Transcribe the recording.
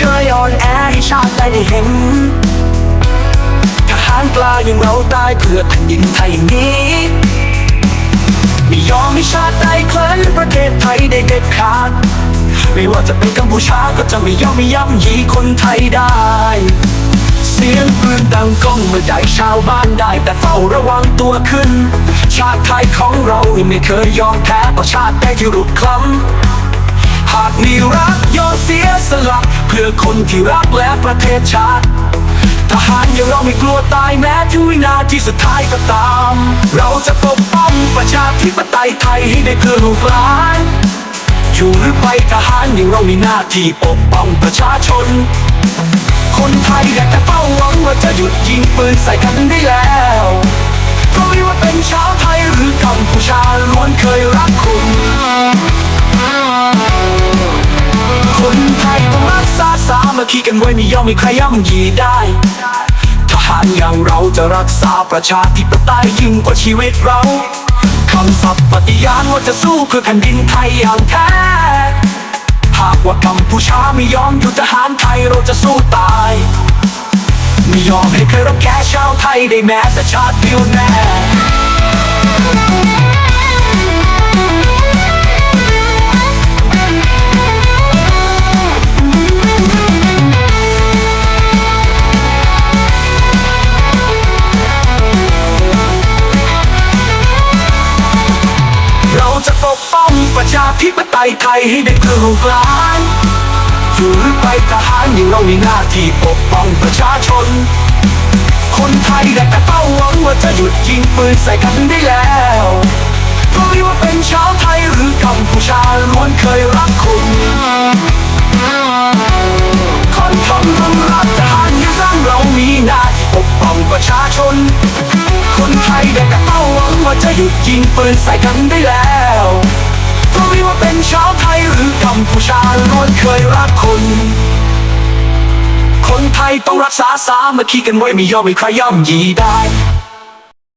คยออนแอให้ชาติได้เห็นทหารกล้าอย่างเราตายเพื่อแผ่นดินไทยนี้ไม่ยอมให้ชาติใดเคลื่อนประเทศไทยได้เด็ดขาด ไม่ว่าจะเป็นกัมพูชาก็จะไม่ยอมไม่ย่ำยีคนไทยได้ เสียงปืนดังก้องเมื่อใดชาวบ้านได้แต่เฝ้าระวังตัวขึ้น ชาติไทยของเราไม่เคยยอมแพ้ต่อชาติใดที่รุกคล้ำากมีรักยอมเสียสละเพื่อคนที่รักและประเทศชาติ ทหารอย่างเราไม่กลัวตายแม้ทุกวินาทีสุดท้ายก็ตาม เราจะปกป้องประชาธิปไตยไทยให้ได้เพื่อลูกหลานอยู่หรือไปทหารอย่างเรามีหน้าที่ปกป้องประชาชน คนไทยอยากจะเฝ้าหวังว่าจะหยุดยิงปืนใส่กันได้แล้ว คคีกันไว้ไม่ยอมให้ใครย่ำยีได้ ทหารอย่างเราจะรักษาประชาธิปไตยยิ่งกว่าชีวิตเราคำสัตย์ปฏิญาณว่าจะสู้เพื่อแผ่นดินไทยอย่างแท้ หากว่ากัมพูชาไม่ยอมอยู่ทหารไทยเราจะสู้ตาย ไม่ยอมให้ใครรับแค่ชาวไทยได้แม้แต่ชาติเดียวแน่ ธิปไตยไทยให้ได้เพื่อลูกหลานอยู่หรือไปทหารย่างเรามีหน้าที่ปกป้องประชาชน คนไทยได้แต่เฝ้าหวังว่าจะหยุดยิงปืนใส่กันได้แล้วเพราะไม่ว่าเป็นชาวไทยหรือกัมพูชาล้วนเคยรักคุณคนทำต้องรักทหารย่างร่างเรามีหน้าที่ปกป้องประชาชน คนไทยได้แต่เฝ้าหวังว่าจะหยุดยิงปืนใส่กันได้แล้ว เป็นชาวไทยหรือกัมพูชาล้วนเคยรักคน คนไทยต้องรักษาสามัคคีกันไว้ไม่ยอมให้ใครย่ำยีได้